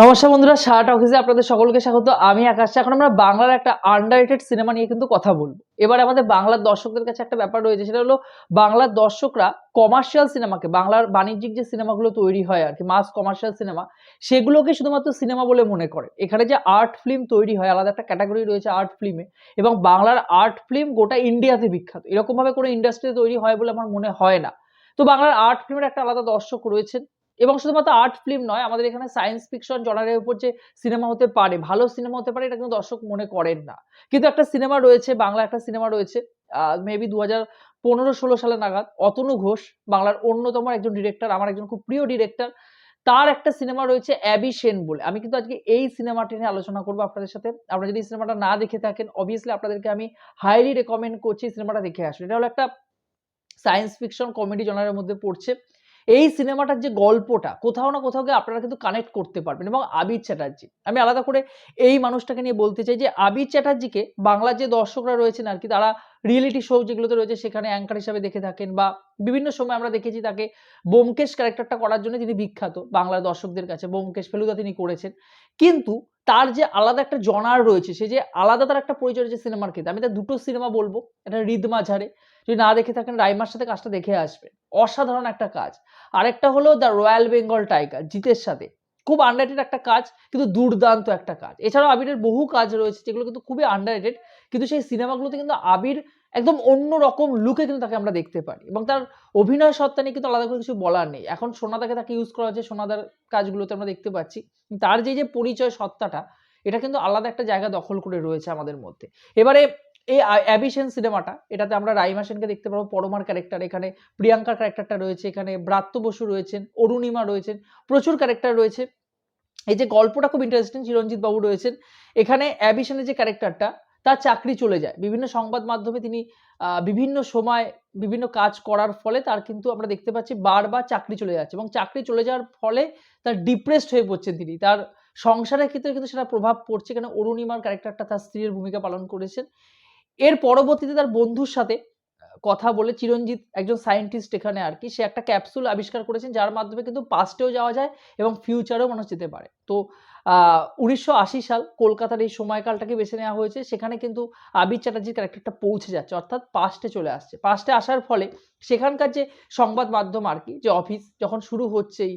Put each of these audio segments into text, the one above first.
নমস্কার বন্ধুরা শার্ট অফিসে আপনাদের সকলকে স্বাগত। আমি আকাশ এখন আমরা বাংলার একটা আন্ডাররেটেড সিনেমা নিয়ে কিন্তু কথা বলব। এবার আমাদের বাংলার দর্শকদের কাছে একটা ব্যাপার রয়েছে, সেটা হলো বাংলার দর্শকরা কমার্শিয়াল সিনেমাকে বাংলার বাণিজ্যিক যে সিনেমাগুলো তৈরি হয় আর কি মাস কমার্শিয়াল সিনেমা সেগুলোকে শুধুমাত্র সিনেমা বলে মনে করে। এখানে যে আর্ট ফিল্ম তৈরি হয়, আলাদা একটা ক্যাটাগরি রয়েছে আর্ট ফিল্মে এবং বাংলার আর্ট ফিল্ম গোটা ইন্ডিয়াতে বিখ্যাত। এরকমভাবে কোনো ইন্ডাস্ট্রিতে তৈরি হয় বলে আমার মনে হয় না। তো বাংলার আর্ট ফিল্মের একটা আলাদা দর্শক রয়েছেন এবং শুধুমাত্র আর্ট ফিল্ম নয়, আমাদের এখানে সায়েন্স ফিকশন জনারের উপর যে সিনেমা হতে পারে, ভালো সিনেমা হতে পারে, এটা কিন্তু দর্শক মনে করেন না। কিন্তু একটা সিনেমা রয়েছে, বাংলা একটা সিনেমা রয়েছে মেবি দু হাজার পনেরো ষোলো সালে নাগাদ, অতনু ঘোষ, বাংলার অন্যতম একজন ডিরেক্টর আমার একজন খুব প্রিয় ডিরেক্টর তার একটা সিনেমা রয়েছে অ্যাবি সেন বলে। আমি কিন্তু আজকে এই সিনেমাটি নিয়ে আলোচনা করব আপনাদের সাথে। আপনারা যদি সিনেমাটা না দেখে থাকেন অবভিয়াসলি আপনাদেরকে আমি হাইলি রেকমেন্ড করছি সিনেমাটা দেখে আসুন এটা হলো একটা সায়েন্স ফিকশন কমেডি জনারের মধ্যে পড়ছে। এই সিনেমাটার যে গল্পটা, কোথাও না কোথাও গিয়ে আপনারা কিন্তু কানেক্ট করতে পারবেন এবং আবির চ্যাটার্জি। আমি আলাদা করে এই মানুষটাকে নিয়ে বলতে চাই যে, আবির চ্যাটার্জিকে বাংলার যে দর্শকরা রয়েছেন আর কি, তারা রিয়েলিটি শো যেগুলোতে রয়েছে সেখানে অ্যাঙ্কার হিসাবে দেখে থাকেন বা বিভিন্ন সময় আমরা দেখেছি তাকে বোমকেশ ক্যারেক্টারটা করার জন্য তিনি বিখ্যাত বাংলার দর্শকদের কাছে। বোমকেশ ফেলুদা তিনি করেছেন। কিন্তু তার যে আলাদা একটা জনার রয়েছে, সে যে আলাদা তার একটা পরিচয় রয়েছে সিনেমার ক্ষেত্রে। আমি তার দুটো সিনেমা বলব। একটা রিদ মাঝারে যদি না দেখে থাকেন, রাইমার সাথে কাজটা দেখে আসবেন অসাধারণ একটা কাজ। আরেকটা হলো দ্য রয়্যাল বেঙ্গল টাইগার, জিতের সাথে। খুব আন্ডারেটেড একটা কাজ, কিন্তু দুর্দান্ত একটা কাজ। এছাড়াও আবিরের বহু কাজ রয়েছে, যেগুলো কিন্তু খুবই আন্ডারেটেড কিন্তু সেই সিনেমাগুলোতে কিন্তু আবির একদম অন্য রকম লুকে কিন্তু তাকে আমরা দেখতে পারি। এবং তার অভিনয় সত্তা নিয়ে কিন্তু আলাদা করে কিছু বলার নেই। এখন সোনাদাকে তাকে ইউজ করা হচ্ছে সোনাদার কাজগুলোতে আমরা দেখতে পাচ্ছি। তার যে যে পরিচয় সত্তাটা এটা কিন্তু আলাদা একটা জায়গা দখল করে রয়েছে আমাদের মধ্যে। এবারে এই অ্যাবিশন সিনেমাটা এটাতে আমরা রাইমা সেনকে দেখতে পাবো, পরমার ক্যারেক্টার এখানে প্রিয়াঙ্কার ক্যারেক্টারটা রয়েছে, এখানে ব্রাত্য বসু রয়েছেন, অরুণিমা রয়েছেন, প্রচুর ক্যারেক্টার রয়েছে। এই যে গল্পটা খুব ইন্টারেস্টিং চিরঞ্জিত বাবু রয়েছেন। এখানে অ্যাবিশনের যে ক্যারেক্টারটা তার চাকরি চলে যায়। বিভিন্ন সংবাদ মাধ্যমে তিনি বিভিন্ন সময় বিভিন্ন কাজ করার ফলে তার কিন্তু আমরা দেখতে পাচ্ছি বারবার চাকরি চলে যাচ্ছে এবং চাকরি চলে যাওয়ার ফলে তার ডিপ্রেসড হয়ে পড়ছেন তিনি। তার সংসারের ক্ষেত্রে কিন্তু সেটা প্রভাব পড়ছে কেন? অরুণিমার ক্যারেক্টারটা তার স্ত্রীর ভূমিকা পালন করেছেন। এর পরবর্তীতে তার বন্ধুর সাথে কথা বলে চিরঞ্জিত একজন সায়েন্টিস্ট এখানে আর কি, সে একটা ক্যাপসুল আবিষ্কার করেছেন যার মাধ্যমে কিন্তু পাস্টেও যাওয়া যায় এবং ফিউচারেও মানুষ যেতে পারে। তো উনিশশো আশি সাল কলকাতার এই সময়কালটাকে বেছে নেওয়া হয়েছে, সেখানে কিন্তু আবির চ্যাটার্জির ক্যারেক্টারটা পৌঁছে যাচ্ছে, অর্থাৎ পাস্টে চলে আসছে। পাস্টে আসার ফলে সেখানকার যে সংবাদ মাধ্যম আর কি, যে অফিস যখন শুরু হচ্ছে এই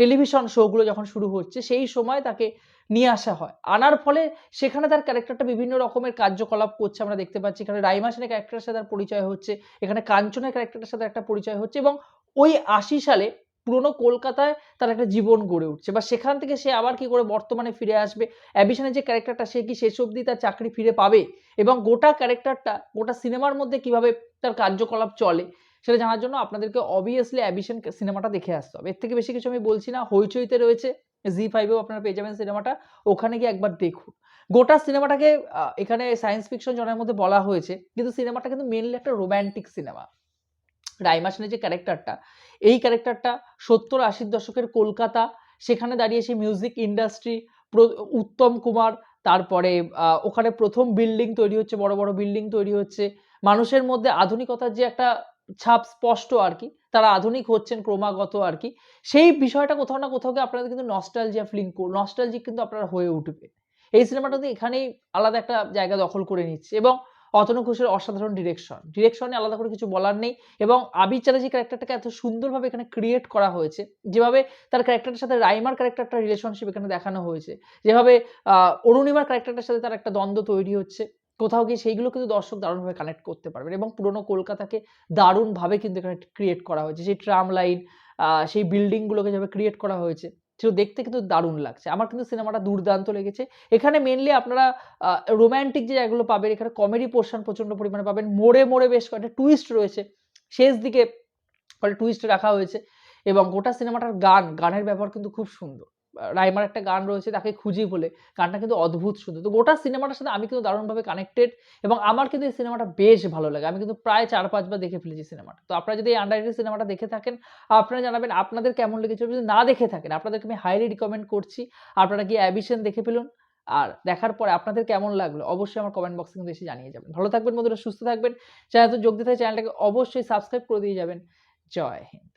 টেলিভিশন শোগুলো যখন শুরু হচ্ছে, সেই সময় তাকে নিয়ে আসা হয়। আনার ফলে সেখানে তার ক্যারেক্টারটা বিভিন্ন রকমের কার্যকলাপ করছে আমরা দেখতে পাচ্ছি। এখানে রাইমা সেনের ক্যারেক্টারের সাথে তার পরিচয় হচ্ছে, এখানে কাঞ্চনের ক্যারেক্টারের সাথে একটা পরিচয় হচ্ছে এবং ওই আশি সালে পুরনো কলকাতায় তার একটা জীবন গড়ে উঠছে। বা সেখান থেকে সে আবার কি করে বর্তমানে ফিরে আসবে? অ্যাবিশনের যে ক্যারেক্টারটা, সে কি শেষ অবধি তার চাকরি ফিরে পাবে? এবং গোটা ক্যারেক্টারটা, গোটা সিনেমার মধ্যে কীভাবে তার কার্যকলাপ চলে সেটা জানার জন্য আপনাদেরকে অবভিয়াসলি অ্যাবিশন সিনেমাটা দেখে আসতে হবে। এর থেকে বেশি কিছু আমি বলছি না। হইচইতে রয়েছে। জি ফাইভেও আপনারা পেয়ে যাবেন সিনেমাটা ওখানে গিয়ে একবার দেখুন। গোটা সিনেমাটাকে এখানে সায়েন্স ফিকশন জনের মধ্যে বলা হয়েছে, কিন্তু সিনেমাটা কিন্তু মেনলি একটা রোম্যান্টিক সিনেমা রাইমা সেনের যে ক্যারেক্টারটা এই ক্যারেক্টারটা সত্তর আশির দশকের কলকাতা, সেখানে দাঁড়িয়ে সেই মিউজিক ইন্ডাস্ট্রি উত্তম কুমার, তারপরে ওখানে প্রথম বিল্ডিং তৈরি হচ্ছে, বড় বড় বিল্ডিং তৈরি হচ্ছে। মানুষের মধ্যে আধুনিকতার যে একটা ছাপ স্পষ্ট আর কি তারা আধুনিক হচ্ছেন ক্রমাগত আর কি। সেই বিষয়টা কোথাও না কোথাও আপনাদের কিন্তু নস্টালজিয়া ফিলিং নস্টালজিক কিন্তু আপনারা হয়ে উঠবে। এই সিনেমাটা তো এখানেই আলাদা একটা জায়গা দখল করে নিচ্ছে এবং অতনু ঘোষের অসাধারণ ডিরেকশন ডিরেকশনে আলাদা করে কিছু বলার নেই এবং আবির চ্যাটার্জি ক্যারেক্টারটাকে এত সুন্দরভাবে এখানে ক্রিয়েট করা হয়েছে, যেভাবে তার ক্যারেক্টারের সাথে রাইমার ক্যারেক্টারটা রিলেশনশিপ এখানে দেখানো হয়েছে, যেভাবে অরুণিমার ক্যারেক্টারটার সাথে তার একটা দ্বন্দ্ব তৈরি হচ্ছে। কোথাও গিয়ে সেইগুলো কিন্তু দর্শক দারুণভাবে কানেক্ট করতে পারবেন এবং পুরোনো কলকাতাকে দারুণভাবে কিন্তু এখানে ক্রিয়েট করা হয়েছে। সেই ট্রাম লাইন সেই বিল্ডিংগুলোকে যেভাবে ক্রিয়েট করা হয়েছে, সেটা দেখতে কিন্তু দারুণ লাগছে। আমার কিন্তু সিনেমাটা দুর্দান্ত লেগেছে। এখানে মেনলি আপনারা রোম্যান্টিক যে জায়গাগুলো পাবেন, এখানে কমেডি পোর্শন প্রচণ্ড পরিমাণে পাবেন। মোড়ে মোড়ে বেশ কয়েকটা টুইস্ট রয়েছে। শেষ দিকে কয়েকটা টুইস্ট রাখা হয়েছে এবং গোটা সিনেমাটার গান, গানের ব্যবহার কিন্তু খুব সুন্দর। রাইমার একটা গান রয়েছে তাকে খুঁজি বলে। গানটা কিন্তু অদ্ভুত সুন্দর তো গোটা সিনেমাটার সাথে আমি কিন্তু দারুণভাবে কানেক্টেড এবং আমার কিন্তু এই সিনেমাটা বেশ ভালো লাগে। আমি কিন্তু প্রায় চার পাঁচবার দেখে ফেলেছি সিনেমাটা। তো আপনারা যদি এই আন্ডাররেটেড সিনেমাটা দেখে থাকেন, আপনারা জানাবেন আপনাদের কেমন লেগেছে। যদি না দেখে থাকেন, আপনাদেরকে আমি হাইলি রিকমেন্ড করছি। আপনারা কি অ্যাবিশন দেখে ফেলুন। আর দেখার পরে আপনাদের কেমন লাগল, অবশ্যই আমার কমেন্ট বক্সে কিন্তু এসে জানিয়ে যাবেন। ভালো থাকবেন বন্ধুরা, সুস্থ থাকবেন। চ্যানেল তো যোগ দিতে চ্যানেলটাকে অবশ্যই সাবস্ক্রাইব করে দিয়ে যাবেন। জয় হিন্দ।